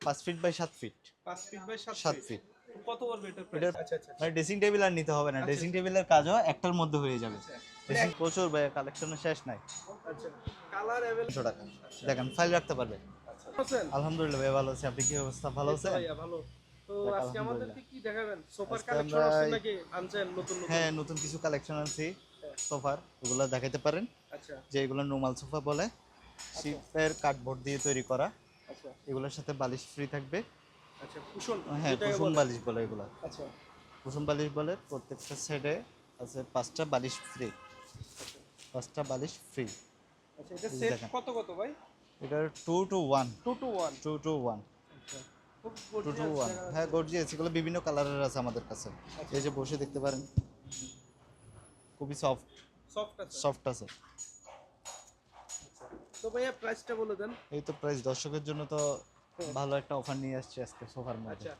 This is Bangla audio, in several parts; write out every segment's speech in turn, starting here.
পাঁচ ফিট বাই সাত ফিট 5 ফিট বাই 7 সাত ফিট ফিট কত পড়বে এটার প্রাইস এটার- আচ্ছা আচ্ছা মানে ড্রেসিং টেবিল আর নিতে হবে না ড্রেসিং টেবিলের কাজও একটার মধ্যে হয়ে যাবে Dressing- প্রচুর ভাই কালেকশনের শেষ নাই আচ্ছা কালার अवेलेबल দুশো টাকা দেখেন ফাইল রাখতে পারবে আছেন আলহামদুলিল্লাহ ভাই ভালো আছে আপনি কি অবস্থা ভালো আছে ভাইয়া ভালো তো যাক, আজকে আলহামদুলিল্লাহ। আমাদেরকে কি দেখাবেন সোফার আজকে কালেকশন আমরা আছে এই- নাকি আনছেন নতুন নতুন হ্যাঁ নতুন কিছু কালেকশন আনছি সোফার ওগুলো দেখাতে পারেন আচ্ছা যে এগুলো নর্মাল সোফা বলে শিপের কার্ডবোর্ড দিয়ে তৈরি করা আচ্ছা এগুলোর সাথে বালিশ ফ্রি থাকবে। আচ্ছা কুশন হ্যাঁ কুসুম বালিশ বলে এগুলো। আচ্ছা। কুসুম বালিশ বলে প্রত্যেকটা সাইডে আছে পাঁচটা বালিশ ফ্রি পাঁচটা বালিশ ফ্রি আচ্ছা এটা সেট কত কত ভাই? এটার two two one 2 two 1 two two one আচ্ছা। টু টু ওয়ান হ্যাঁ গর্জিয়াস এগুলো বিভিন্ন কালারের আছে আমাদের কাছে। এই যে বসে দেখতে পারেন। খুবই সফট সফট আছে। সফট আছে। তো ভাইয়া প্রাইসটা বলে দেন। এই তো প্রাইস দর্শকের জন্য তো ভালো একটা অফার নিয়ে আসছে আজকে সোফার মধ্যে। আচ্ছা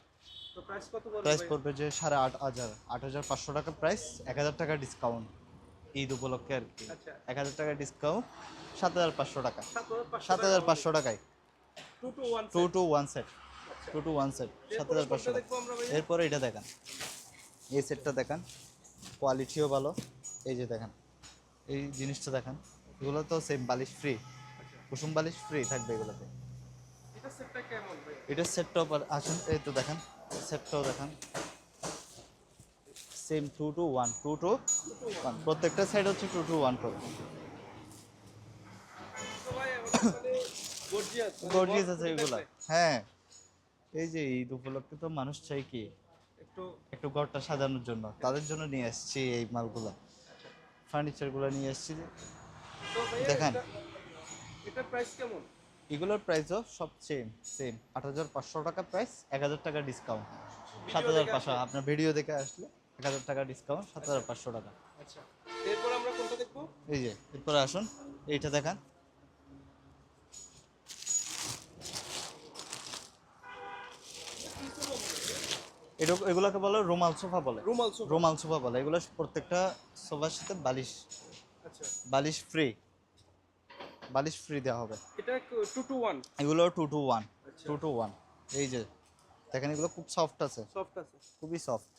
তো প্রাইস কত বলবেন প্রাইস পড়বে যে সাড়ে আট হাজার আট হাজার পাঁচশো টাকা প্রাইস এক হাজার টাকা ডিসকাউন্ট ঈদ উপলক্ষে আর কি। আচ্ছা। এক হাজার টাকা ডিসকাউন্ট সাত হাজার পাঁচশো টাকা। সাত হাজার পাঁচশো টাকায়। Two two one set two two one set সাত হাজার পাঁচশো টাকা। আমরা ভাইয়া? এরপরে এটা দেখান। এই সেটটা দেখান। কোয়ালিটিও ভালো। এই যে দেখান। এই জিনিসটা দেখান। এগুলো তো সেম বালিশ ফ্রি কুসুম বালিশ ফ্রি থাকবে এগুলোতে। এটা সেটটা কেমন ভাই? এটার সেটটাও আসুন এই তো দেখান সেটটাও দেখান। Same two two one two two one প্রত্যেকটা সাইড হচ্ছে টু টু ওয়ান মানে গর্জিয়াস আছে এগুলো। হ্যাঁ। এই যে ঈদ উপলক্ষে তো মানুষ চাই কি? একটু একটু ঘরটা সাজানোর জন্য। তাদের জন্য নিয়ে আসছি এই মালগুলো। ফার্নিচারগুলো নিয়ে আসছি। দেখান। এটা- এটার প্রাইস কেমন? এগুলোর প্রাইসও সব সেম সেম আট হাজার পাঁচশো টাকা প্রাইস এক হাজার টাকা ডিসকাউন্ট সাত হাজার পাঁচশো আপনার ভিডিও দেখে আসলে এক হাজার টাকা ডিসকাউন্ট সাত হাজার পাঁচশো টাকা। আচ্ছা। এরপর আমরা কোনটা দেখব? এই যে এরপরে আসুন এইটা দেখান। এটা এগুলোকে বলে রুমাল সোফা বলে। রুমাল সোফা। রুমাল সোফা বলে। এগুলো প্রত্যেকটা সোফার সাথে বালিশ আচ্ছা। বালিশ ফ্রি বালিশ ফ্রি দেওয়া হবে। এগুলো two two one two two one এই যে দেখেন এগুলো খুব সফট আছে। খুবই সফট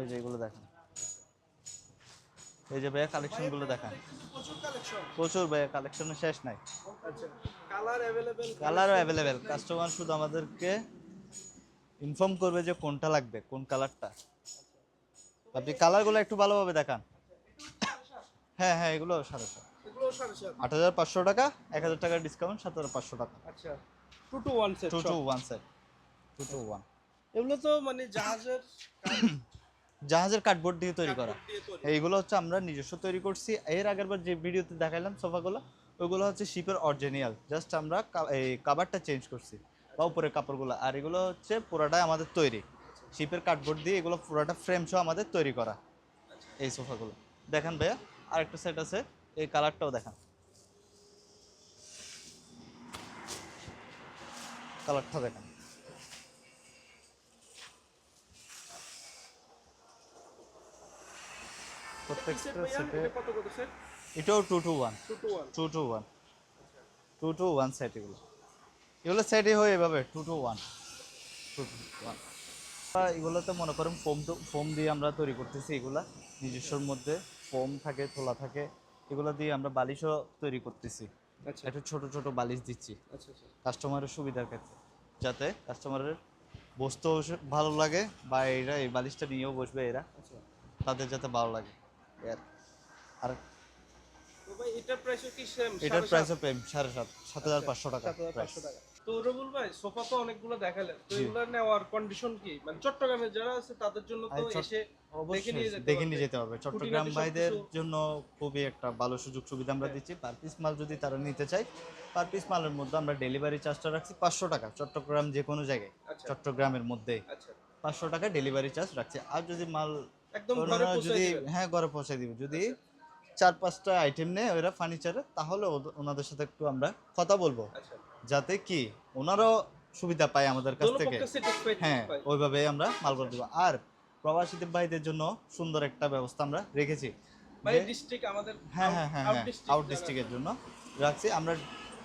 এই যে এগুলো দেখেন। এই যে ভাইয়া কালেকশনগুলো দেখেন। প্রচুর ভাইয়া কালেকশন শেষ নাই। কালারও অ্যাভেলেবেল কাস্টমার শুধু আমাদেরকে ইনফর্ম করবে যে কোনটা লাগবে কোন কালারটা আপনি কালারগুলো একটু ভালোভাবে দেখান। হ্যাঁ হ্যাঁ এগুলো সাড়ে আট হাজার পাঁচশো টাকা এক হাজার টাকার ডিসকাউন্ট সাত হাজার পাঁচশো টাকা। আচ্ছা 2 two 1 set two two one set two two one এগুলো তো মানে জাহাজের জাহাজের কার্ডবোর্ড দিয়ে তৈরি করা। এইগুলো হচ্ছে আমরা নিজস্ব তৈরি করছি। এর আগের বার যে ভিডিওতে দেখাইলাম সোফাগুলো ওইগুলো হচ্ছে শিপের অরিজিনাল জাস্ট আমরা এই কাভারটা চেঞ্জ করছি বা উপরে কাপড়গুলো। আর এগুলো হচ্ছে পুরাটাই আমাদের তৈরি। শিপের কার্ডবোর্ড দিয়ে এগুলো পুরাটা ফ্রেম সহ আমাদের তৈরি করা এই সোফাগুলো। দেখেন ভাইয়া আরেকটা সেট আছে। এই কালারটাও দেখান। কালারটা দেখান। প্রত্যেকটা সেটে এটাও two two one two two one two two one set এগুলো। এগুলো সেটই হয় এভাবে two two one two two one এগুলোতে মনে করেন ফোম ফোম দিয়ে আমরা তৈরি করতেছি এগুলা। নিজস্বর মধ্যে ফোম থাকে থোলা থাকে। এগুলো দিয়ে আমরা বালিশও তৈরি করতেছি। একটা একটু ছোট ছোট বালিশ দিচ্ছি। আচ্ছা আচ্ছা। কাস্টমারের সুবিধার ক্ষেত্রে। যাতে কাস্টমারের বসতেও ভালো লাগে বা এরা এই বালিশটা নিয়েও বসবে এরা। আচ্ছা। তাদের যাতে ভালো লাগে। আর- এটার প্রাইসও কি সেম এটার প্রাইসও সেম সাড়ে সাত সাত হাজার পাঁচশো টাকা প্রাইস 7500 টাকা। তো রবুল ভাই সোফা তো অনেকগুলো দেখালেন। তো এগুলো নেওয়ার কন্ডিশন কি? মানে চট্টগ্রামে যারা আছে তাদের জন্য তো এসে দেখে নিয়ে যেতে হবে। চট্টগ্রাম ভাইদের জন্য খুবই একটা ভালো সুযোগ সুবিধা আমরা দিচ্ছি। পার পিস মাল যদি তারা নিতে চায় পার পিস মালের মধ্যে আমরা ডেলিভারি চার্জটা রাখছি পাঁচশো টাকা। চট্টগ্রাম যে কোনো জায়গায় আচ্ছা। চট্টগ্রামের মধ্যে আচ্ছা। পাঁচশো টাকা ডেলিভারি চার্জ রাখছি। আর যদি মাল একদম যদি হ্যাঁ ঘরে পৌঁছে দিবে। যদি চার পাঁচটা আইটেম নেয় ওরা ফার্নিচারে তাহলে ওনাদের সাথে একটু আমরা কথা বলব। আচ্ছা। যাতে কি ওনারাও সুবিধা পায় আমাদের কাছ থেকে। হ্যাঁ ওইভাবে আমরা মালগুলো দেবো। আর প্রবাসীদের ভাইদের জন্য সুন্দর একটা ব্যবস্থা আমরা রেখেছি। হ্যাঁ হ্যাঁ হ্যাঁ হ্যাঁ আউট ডিস্ট্রিক্টের জন্য রাখছি। আমরা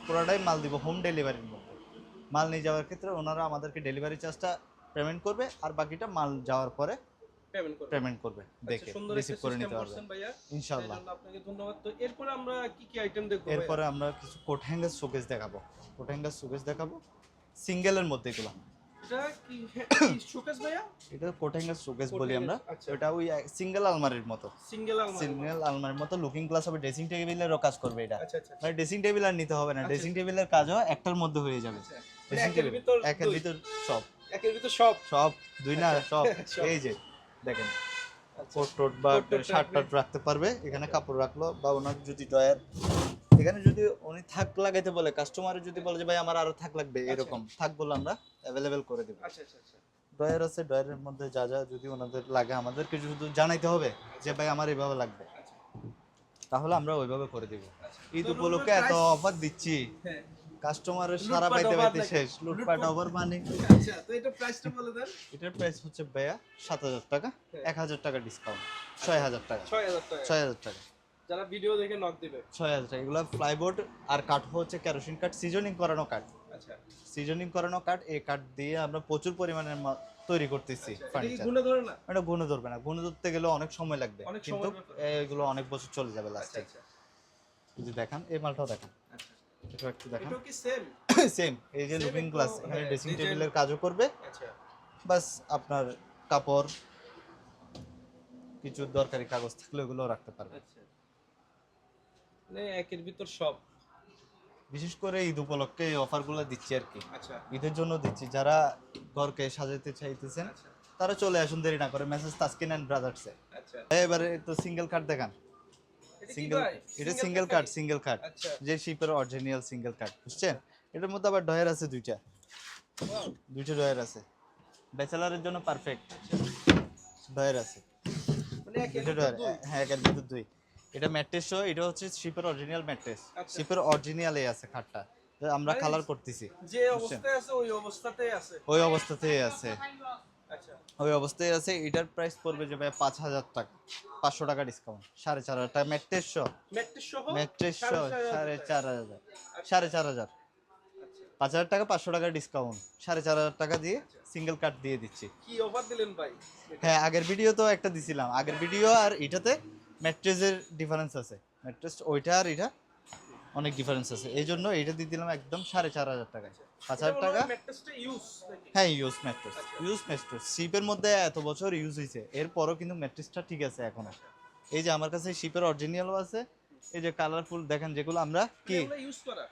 পুরোটাই মাল দিব হোম ডেলিভারির মধ্যে। মাল নিয়ে যাওয়ার ক্ষেত্রে ওনারা আমাদেরকে ডেলিভারি চার্জটা পেমেন্ট করবে আর বাকিটা মাল যাওয়ার পরে পেমেন্ট করবে দেখে আচ্ছা, রিসিভ করে নিতে পারবে জন্য আপনাকে ধন্যবাদ। তো এরপরে আমরা কি কি আইটেম দেখব? এরপরে আমরা কিছু কোট হ্যাঙ্গার শোকেস দেখাবো। কোট হ্যাঙ্গার শোকেস দেখাবো। সিঙ্গেলের মধ্যে এগুলো। এটা কি শোকেস ভাইয়া? এটা কোট হ্যাঙ্গার শোকেস বলি আমরা। আচ্ছা। ওটা ওই সিঙ্গেল আলমারির মতো। সিঙ্গেল আলমারি সিঙ্গেল আলমারির মতো। লুকিং গ্লাস হবে ড্রেসিং টেবিলেরও কাজ করবে এটা। আচ্ছা মানে ড্রেসিং টেবিল আর নিতে হবে না। ড্রেসিং টেবিলের কাজও একটার মধ্যে হয়ে যাবে। আচ্ছা। মানে ড্রেসিং টেবিল একের ভিতর সব। একের ভিতর সব। সব দুই না সব। এই যে। দেখেন আচ্ছা। কোট বা শার্ট। টাট রাখতে পারবে এখানে কাপড় রাখল বা ওনার যদি ড্রয়ার এখানে যদি উনি থাক লাগাইতে বলে কাস্টমারের যদি বলে যে ভাই আমার আরও থাক লাগবে এরকম থাক বলে আমরা অ্যাভেলেবেল করে দেবো। আচ্ছা আচ্ছা আচ্ছা। ড্রয়ার আছে ড্রয়ারের মধ্যে যা যা যদি ওনাদের লাগে আমাদেরকে শুধু জানাইতে হবে যে ভাই আমার এইভাবে লাগবে। আচ্ছা। তাহলে আমরা ওইভাবে করে দিব। আচ্ছা। ঈদ উপলক্ষে এত অফার দিচ্ছি। হ্যাঁ। কাস্টমারের সারা পাইতে পাইতে শেষ। লুটপাট। ওভার মানে আচ্ছা তো এটা প্রাইসটা বলে দেন। এটার প্রাইস হচ্ছে ভাইয়া সাত হাজার টাকা। হ্যাঁ। এক হাজার টাকা ডিসকাউন্ট ছয় হাজার টাকা। ছয় হাজার টাকা। ছয় হাজার টাকা। যারা ভিডিও দেখে নক দিবে। ছয় হাজার টাকা। এগুলো ফ্লাইবোর্ড আর কাঠ হচ্ছে কেরোসিন কাঠ সিজনিং করানো কাঠ আচ্ছা। সিজনিং করানো কাঠ এই কাঠ দিয়ে আমরা প্রচুর পরিমাণে মা- তৈরি করতেছি আচ্ছা, এটা গুণে ধরে না? এটা গুণে ধরবে না। গুণে ধরতে গেলে অনেক সময় লাগবে। কিন্তু এগুলো অনেক বছর চলে যাবে আচ্ছা লাস্টে আচ্ছা। যদি দেখান এই মালটাও দেখান। আচ্ছা এটা একটু দেখান। কি সেম সেম এই যে লুকিং গ্লাস এখানে হ্যাঁ, ড্রেসিং টেবিলের কাজও করবে। আচ্ছা। বাস আপনার কাপড় কিছু দরকারি কাগজ থাকলে ওগুলো রাখতে পারবে আচ্ছা। মানে একের ভিতর সব। বিশেষ করে ঈদ উপলক্ষে এই অফারগুলো দিচ্ছি আর কি। আচ্ছা। ঈদের জন্য দিচ্ছি। যারা ঘরকে সাজাতে চাইতেছেন আচ্ছা। তারা চলে আসুন দেরি না করে। মেসেজ তাস্কিন অ্যান্ড ব্রাদার্সে আচ্ছা। এবারে তো সিঙ্গেল কার্ড দেখান। সিঙ্গেল? এটা সিঙ্গেল? কার্ড সিঙ্গেল কার্ড আচ্ছা। যে শিপের অরিজিনাল সিঙ্গেল কার্ড বুঝছেন? এটার মধ্যে আবার ডয়ার আছে দুইটা। দুইটা ডয়ার আছে। ব্যাচেলারের জন্য পারফেক্ট ডয়ার আছে। মানে দুইটা ডয়ার হ্যাঁ একের ভিতর দুই। এটা ম্যাট্রেস এটা হচ্ছে শিপের অরিজিনাল ম্যাট্রেস আচ্ছা। শিপের অরিজিনাল আছে খাটটা আমরা কালার করতেছি যে অবস্থায় আছে ওই অবস্থাতেই আছে। ওই অবস্থাতেই আছে। আচ্ছা ওই অবস্থায় আছে এটার প্রাইস পড়বে যে ভাই পাঁচ হাজার টাকা পাঁচশো টাকা ডিসকাউন্ট সাড়ে চার হাজার টাকা ম্যাট্রেস সহ ম্যাট্রিক সহ ম্যাট্রেস সাড়ে চার হাজার সাড়ে টাকা। চার হাজার আচ্ছা। পাঁচ হাজার টাকা পাঁচশো টাকা ডিসকাউন্ট সাড়ে চার হাজার টাকা দিয়ে সিঙ্গেল কাট দিয়ে দিচ্ছি। কি অফার দিলেন ভাই? হ্যাঁ আগের ভিডিও তো একটা দিছিলাম। আগের ভিডিও আর এটাতে ম্যাট্রেসের ডিফারেন্স আছে। ম্যাট্রেস ওইটা আর এটা অনেক ডিফারেন্স আছে। এই জন্য এইটা দিয়ে দিলাম একদম সাড়ে চার হাজার টাকা পাঁচ হাজার টাকা। হ্যাঁ ইউজ ম্যাট্রেস আচ্ছা। ইউজ ম্যাট্রেস শিপের মধ্যে এত বছর ইউজ হয়েছে। এরপরও কিন্তু ম্যাট্রেসটা ঠিক আছে এখনও এই যে আমার কাছে শিপের অরিজিনালও আছে। এই যে কালারফুল দেখেন যেগুলো আমরা কি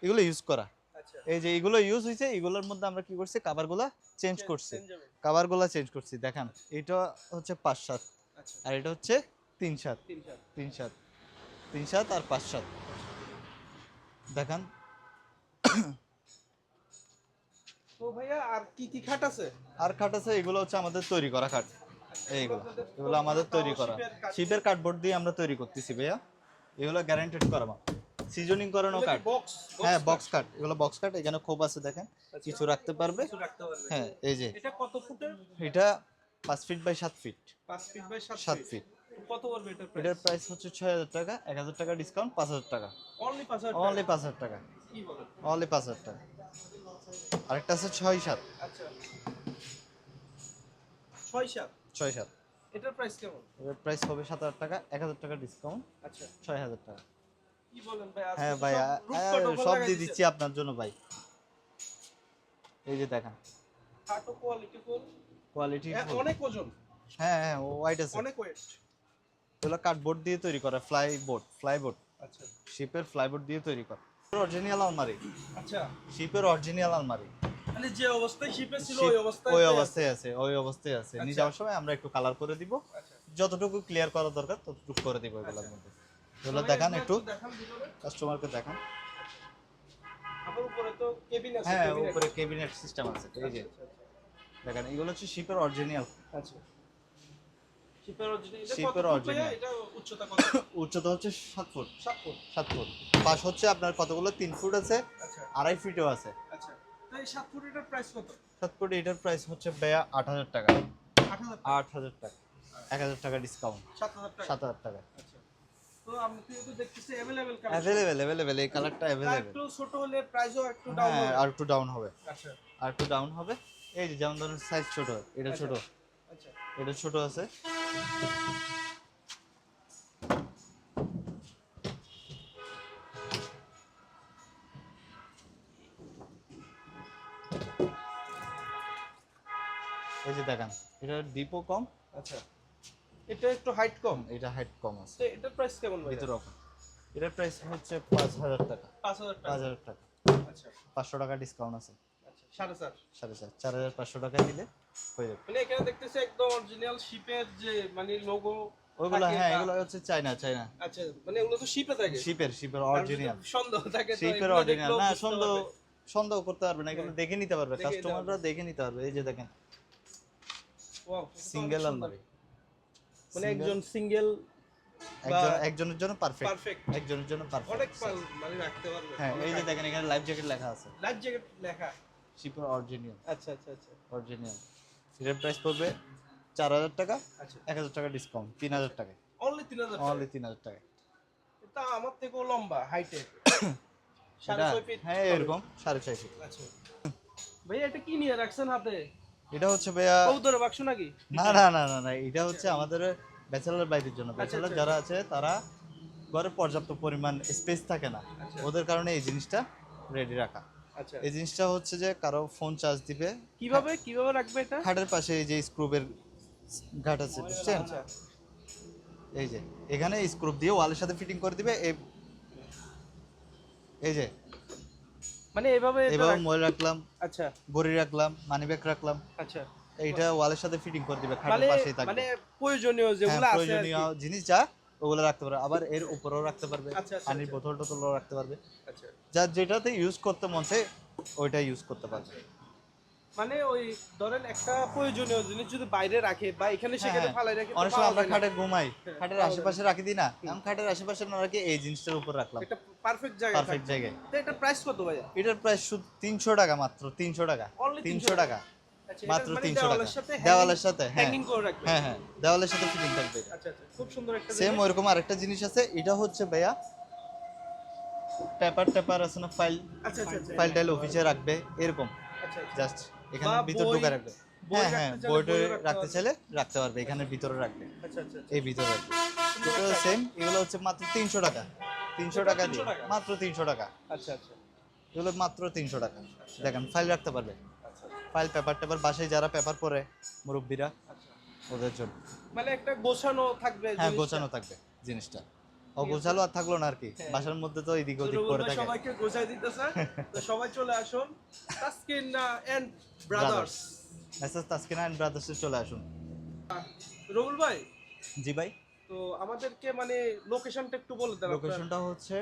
এগুলো ইউজ করা? আচ্ছা। এই যে এগুলো ইউজ হয়েছে এগুলোর মধ্যে আমরা কি করছি? কাভারগুলো চেঞ্জ করছি। কাভারগুলো চেঞ্জ করছি। দেখেন এটা হচ্ছে পাঁচ সাত। আচ্ছা। আর এটা হচ্ছে তিন সাত। তিন সাত। তিন সাত আর পাঁচ সাত। দেখেন। তো ভাইয়া আর কি কি খাট আছে? আর খাট আছে এগুলো হচ্ছে আমাদের তৈরি করা খাট। এইগুলো এগুলো আমাদের তৈরি করা। শিপের। কার্ডবোর্ড দিয়ে আমরা তৈরি করতেছি ভাইয়া। এগুলো গ্যারান্টেড করা সিজনিং করানো কাঠ। হ্যাঁ বক্স কাট এগুলো বক্স কাট এখানে খোপ আছে দেখেন। আচ্ছা। কিছু রাখতে পারবে। হ্যাঁ এই যে। এটা কত ফুটের? এটা পাঁচ ফিট বাই সাত ফিট পাঁচ ফিট বাই সাত ফিট কত পড়বে এটার এটার প্রাইস হচ্ছে টাকা ডিসকাউন্ট পাঁচ হাজার টাকা। অনলি অনলি টাকা। পাঁচ হাজার টাকা। কি বলেন? অনলি পাঁচ হাজার টাকা। আরেকটা আছে ছয় সাত। আচ্ছা। ছয় সাত? ছয় সাত। এটার প্রাইস কেমন? এটার প্রাইস হবে সাত হাজার টাকা এক হাজার টাকা ডিসকাউন্ট আচ্ছা। ছয় হাজার টাকা। কি বলেন ভাই? হ্যাঁ তো ভাই সব দিয়ে দিচ্ছি আপনার জন্য ভাই। এই যে দেখেন। কোয়ালিটি ফুল কোয়ালিটি অনেক ওজন? হ্যাঁ হ্যাঁ হোয়াইট আছে। অনেক ওয়েট এগুলো কার্ডবোর্ড দিয়ে তৈরি করা ফ্লাই বোর্ড ফ্লাই বোর্ড আচ্ছা। শিপের ফ্লাইবোর্ড দিয়ে তৈরি করা। অরিজিনাল আলমারি। আচ্ছা। শিপের অরিজিনাল আলমারি। মানে যে অবস্থায় শিপে ছিল ওই অবস্থায় ওই অবস্থায় আছে ওই অবস্থায় আছে। নিয়ে আচ্ছা। যাওয়ার সময় আমরা একটু কালার করে দিব। আচ্ছা। যতটুকু ক্লিয়ার করা দরকার ততটুকু করে দিব এগুলোর আচ্ছা। মধ্যে। এগুলো দেখান একটু। কাস্টমারকে দেখান। হ্যাঁ উপরে ক্যাবিনেট সিস্টেম আছে। এই যে দেখেন এগুলো হচ্ছে শিপের অরিজিনাল আচ্ছা। শিপের অরিজিনাল উচ্চতা হচ্ছে সাত ফুট। সাত ফুট। পাশ হচ্ছে আপনার কতগুলো? তিন ফুট আছে। আচ্ছা। আড়াই ফিটও আছে। আচ্ছা। সাত ফুট এটার প্রাইস কত? সাত ফুট এটার প্রাইস হচ্ছে ব্যয়া আট হাজার টাকা। আট হাজার টাকা? এক হাজার টাকা ডিসকাউন্ট সাত হাজার টাকা? আচ্ছা। এই কালারটা অ্যাভেলেবেল ছোট হলে প্রাইসও একটু ডাউন হ্যাঁ আর একটু ডাউন হবে। আর একটু ডাউন হবে। এই যে যেমন ধরুন সাইজ ছোট এটা ছোট। এটা ছোট আছে। এই যে দেখেন এটা ডিপও কম। আচ্ছা। এটা একটু হাইট কম। এটা হাইট কম আছে। তো এটার প্রাইস কেমন ভাই ভিতরে কম এটার প্রাইস হচ্ছে পাঁচ হাজার টাকা। পাঁচ হাজার পাঁচ হাজার টাকা। আচ্ছা। পাঁচশো টাকা ডিসকাউন্ট আছে। আচ্ছা সাড়ে চার। সাড়ে চার। চার হাজার পাঁচশো টাকা দিলে হয়ে যাবে। মানে এখানে দেখতেছি একদম অরিজিনাল শিপের যে মানে লোগো ওইগুলো হ্যাঁ এগুলো হচ্ছে চাইনা চাইনা আচ্ছা মানে এগুলো তো শিপে থাকে। শিপের শিপের অরিজিনাল সন্দেহ থাকে তো শিপের অরিজিনাল না সন্দেহ সন্দেহ করতে পারবে না এগুলো দেখে নিতে পারবে কাস্টমাররা দেখে নিতে পারবে এই যে দেখেন। সিঙ্গেল আলমারি মানে একজন সিঙ্গেল একজন একজনের জন্য পারফেক্ট একজনের জন্য পারফেক্ট পাল মানে রাখতে পারবে। হ্যাঁ এই যে দেখেন এখানে লাইফ জ্যাকেট লেখা আছে। লাইফ জ্যাকেট লেখা। শিপের অরিজিনাল আচ্ছা আচ্ছা আচ্ছা। অরিজিনাল এটার প্রাইস পড়বে চার হাজার টাকা আচ্ছা। এক হাজার টাকা ডিসকাউন্ট তিন হাজার টাকা অনলি তিন হাজার অনলি তিন হাজার টাকা এটা আমার থেকেও লম্বা হাইটে হ্যাঁ এরকম সাড়ে ছয় ফিট আচ্ছা। ভাইয়া এটা কি নিয়ে রাখছেন হাতে? এটা হচ্ছে ভাইয়া কবুতরের বাক্স নাকি? না না না না না এটা হচ্ছে আমাদের ব্যাচেলার বাইরের জন্য। ব্যাচেলার আচ্ছা, যারা আছে তারা ঘরে পর্যাপ্ত পরিমাণ স্পেস থাকে না। ওদের কারণে এই জিনিসটা রেডি রাখা। এই জিনিসটা হচ্ছে যে কারও ফোন চার্জ দিবে। কীভাবে কীভাবে রাখবে এটা? পাশে এই যে স্ক্রুবের ঘাট আছে বুঝছেন? আচ্ছা। এই যে এখানে স্ক্রুপ দিয়ে ওয়ালের সাথে ফিটিং করে দিবে এই এই যে। মানে এভাবে এভাবে মোবাইল রাখলাম আচ্ছা। বড়ি রাখলাম মানি ব্যাগ রাখলাম আচ্ছা। এইটা ওয়ালের সাথে ফিটিং করে দিবে মানে খাটের পাশেই থাকবে। মানে প্রয়োজনীয় হ্যাঁ, যেগুলো আছে প্রয়োজনীয় জিনিস যা ওগুলো রাখতে পারবে। আবার এর উপরেও রাখতে পারবে আচ্ছা, আচ্ছা, পানির আচ্ছা। বোতল টোতলও রাখতে পারবে। আচ্ছা। যার যেটাতে ইউজ করতে মন চায় ওইটা ইউজ করতে পারবে। মানে ওই ধরেন একটা প্রয়োজনীয় জিনিস যদি বাইরে রাখে বা এখানে হ্যাঁ, সেখানে হ্যাঁ। ফালাই রাখে অনেক সময় আমরা। খাটে ঘুমাই হ্যাঁ, খাটের আশেপাশে রাখি দিই না। আমি খাটের আশেপাশে না রাখি এই জিনিসটার উপর রাখলাম। একটা পারফেক্ট জায়গা পারফেক্ট জায়গায়। তো এটা প্রাইস কত ভাইয়া? এটার প্রাইস শুধু তিনশো টাকা মাত্র তিনশো টাকা। 300 তিনশো টাকা? আচ্ছা মাত্র এটা মানে 300 টাকা। দেওয়ালের সাথে হ্যাঁ। হ্যাঙ্গিং করে রাখবে। হ্যাঁ হ্যাঁ। দেওয়ালের সাথে ফিটিং থাকবে। আচ্ছা আচ্ছা। খুব সুন্দর একটা সেম। ওইরকম আরেকটা জিনিস আছে। এটা হচ্ছে ভাইয়া পেপার টেপার আছে না ফাইল আচ্ছা আচ্ছা আচ্ছা। ফাইল টাইল অফিসে রাখবে এরকম। আচ্ছা আচ্ছা। জাস্ট এখানে ভিতর ঢুকে রাখবে। হ্যাঁ হ্যাঁ রাখতে রাখতে চাইলে রাখতে পারবে এখানে ভিতরে রাখবে। আচ্ছা আচ্ছা আচ্ছা। এই ভিতরে রাখবে। সেম এগুলো হচ্ছে মাত্র তিনশো টাকা। তিনশো টাকা দিয়ে মাত্র তিনশো টাকা। আচ্ছা আচ্ছা। এগুলো মাত্র তিনশো টাকা। দেখেন ফাইল রাখতে পারবে। আচ্ছা ফাইল পেপার টেপার বাসায় যারা পেপার পড়ে মুরব্বীরা আচ্ছা। ওদের জন্য। মানে একটা গোছানো থাকবে হ্যাঁ গোছানো থাকবে জিনিসটা। অগোছালো আর থাকল না আর কি। হ্যাঁ। বাসার মধ্যে তো এদিক ওদিক করে থাকে। সবাইকে গোছাই দিতেছে তো সবাই চলে আসুন। Taskin and brothers message Taskin and ব্রাদার্সে চলে আসুন। রুবেল ভাই? জি ভাই। তো আমাদেরকে মানে লোকেশনটা একটু বলে দেন লোকেশনটা হচ্ছে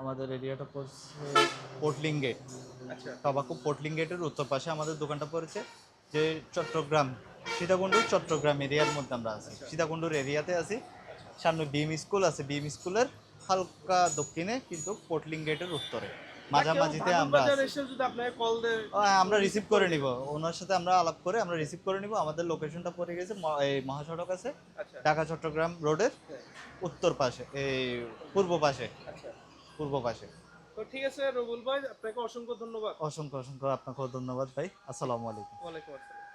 আমাদের এরিয়াটা পড়ছে পোর্টলিং গেট আচ্ছা। টবাকো পোর্টলিং গেটের উত্তর পাশে আমাদের দোকানটা পড়েছে যে চট্টগ্রাম সীতাকুণ্ডুর চট্টগ্রাম এরিয়ার মধ্যে আমরা আছি। সীতাকুণ্ডুর এরিয়াতে আছি। সামনে বিএম স্কুল আছে বিএম স্কুলের হালকা দক্ষিণে কিন্তু পোর্টলিং গেটের উত্তরে। মাঝামাঝিতে আমরা হ্যাঁ, আমরা রিসিভ করে নিব। ওনার সাথে আমরা আলাপ করে আমরা রিসিভ করে নিব। আমাদের লোকেশনটা পড়ে গেছে এই মহাসড়ক আছে আচ্ছা। ঢাকা চট্টগ্রাম রোডের উত্তর পাশে এই পূর্ব পাশে। আচ্ছা। পূর্ব পাশে। তো ঠিক আছে রুবেল ভাই আপনাকে অসংখ্য ধন্যবাদ। অসংখ্য অসংখ্য আপনাকেও ধন্যবাদ ভাই। আসসালামু আলাইকুম। ওয়ালাইকুম আসসালাম।